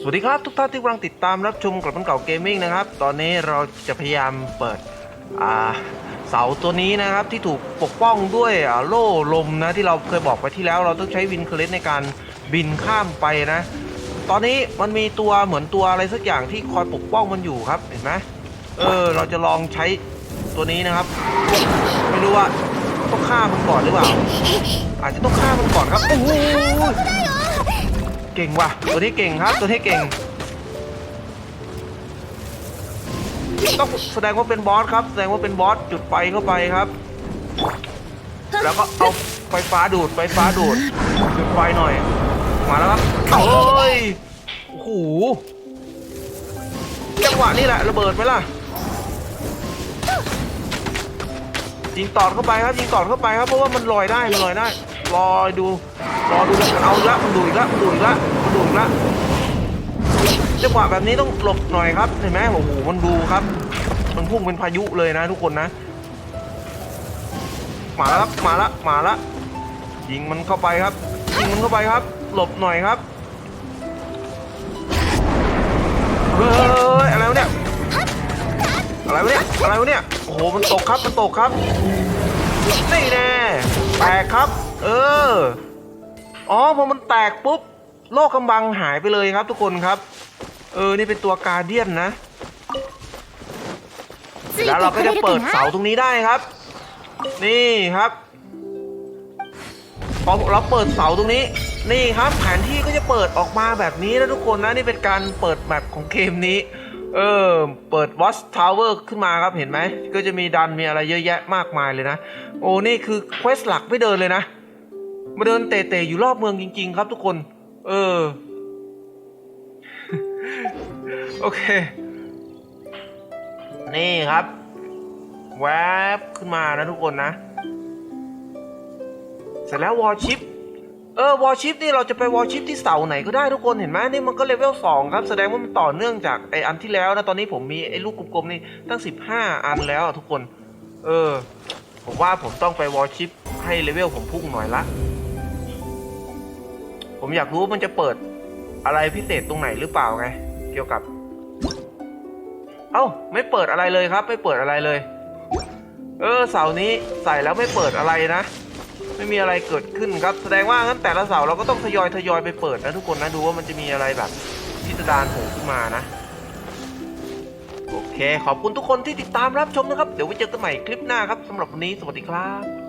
สวัสดีครับทุกท่านที่กำลังติดตามรับชมกลับมันเก่าเกมมิ่งนะครับ ตอนนี้เราจะพยายามเปิดเสาตัวนี้นะครับที่ถูกปกป้องด้วยโล่ลมนะที่เราเคยบอกไปที่แล้วเราต้องใช้วินเคร์เลสในการบินข้ามไปนะ ตอนนี้มันมีตัวเหมือนตัวอะไรสักอย่างที่คอยปกป้องมันอยู่ครับเห็นไหมเออเราจะลองใช้ตัวนี้นะครับ ไม่รู้ว่าต้องฆ่ามันก่อนหรือเปล่า อาจจะต้องฆ่ามันก่อนครับโอ้โห เก่งว่ะ ตัวนี้เก่งครับ ตัวนี้เก่ง ต้องแสดงว่าเป็นบอสครับ แสดงว่าเป็นบอสจุดไฟเข้าไปครับ แล้วก็เอาไฟฟ้าดูดไฟฟ้าดูดจุดไฟหน่อย มาแล้วครับเอ้ยโอ้โหจังหวะนี้แหละระเบิดไหมล่ะยิงตอดเข้าไปครับยิงตอดเข้าไปครับเพราะว่ามันลอยได้มันลอยได้ รอดูรอดูแล้วเอาละมันดูอีกละมันดูอีกละมันดูอีกละจังหวะแบบนี้ต้องหลบหน่อยครับเห็นไหมโอ้โหมันดูครับ มันพุ่งเป็นพายุเลยนะทุกคนนะมาแล้วมาละมาละยิงมันเข้าไปครับยิงมันเข้าไปครับ หลบหน่อยครับเฮ้ยอะไรวะเนี่ยอะไรวะเนี่ยอะไรวะเนี่ยโอ้โหมันตกครับมันตกครับ นี่แน่แตกครับ เออ อ๋อพอมันแตกปุ๊บ โลกกำบังหายไปเลยครับทุกคนครับ เออ นี่เป็นตัวกาเดียนนะ แล้วเราก็จะเปิดเสาตรงนี้ได้ครับ นี่ครับพอเราเปิดเสาตรงนี้ นี่ครับ แผนที่ก็จะเปิดออกมาแบบนี้นะทุกคนนะ นี่เป็นการเปิดแมปของเกมนี้ เออ เปิด Watch Tower ขึ้นมาครับเห็นไหม ก็จะมีดันมีอะไรเยอะแยะมากมายเลยนะ โอ้นี่คือเควสหลักไม่เดินเลยนะ มาเดินเตะๆอยู่รอบเมืองจริง ๆ ครับทุกคน เออ โอเค นี่ครับ แวบขึ้นมานะทุกคนนะ เสร็จแล้ววอลชิป เออวอลชิปนี่เราจะไปวอลชิปที่เสาไหนก็ได้ทุกคนเห็นไหมนี่มันก็เลเวล2ครับ แสดงว่ามันต่อเนื่องจากไออันที่แล้วนะ ตอนนี้ผมมีไอลูกกลมๆนี่ตั้ง 15 อันแล้วทุกคน เออ ผมว่าผมต้องไปวอลชิปให้เลเวลผมพุ่งหน่อยละผมอยากรู้ว่ามันจะเปิดอะไรพิเศษตรงไหนหรือเปล่าไง เกี่ยวกับ เอ้า ไม่เปิดอะไรเลยครับ ไม่เปิดอะไรเลย เออเสานี้ใส่แล้วไม่เปิดอะไรนะ ไม่มีอะไรเกิดขึ้นครับ แสดงว่างั้นแต่ละเสาเราก็ต้องทยอยทยอยไปเปิดนะทุกคนนะดูว่ามันจะมีอะไรแบบพิสดารโผล่ขึ้นมานะ โอเค ขอบคุณทุกคนที่ติดตามรับชมนะครับ เดี๋ยวไว้เจอกันใหม่คลิปหน้าครับสำหรับวันนี้สวัสดีครับ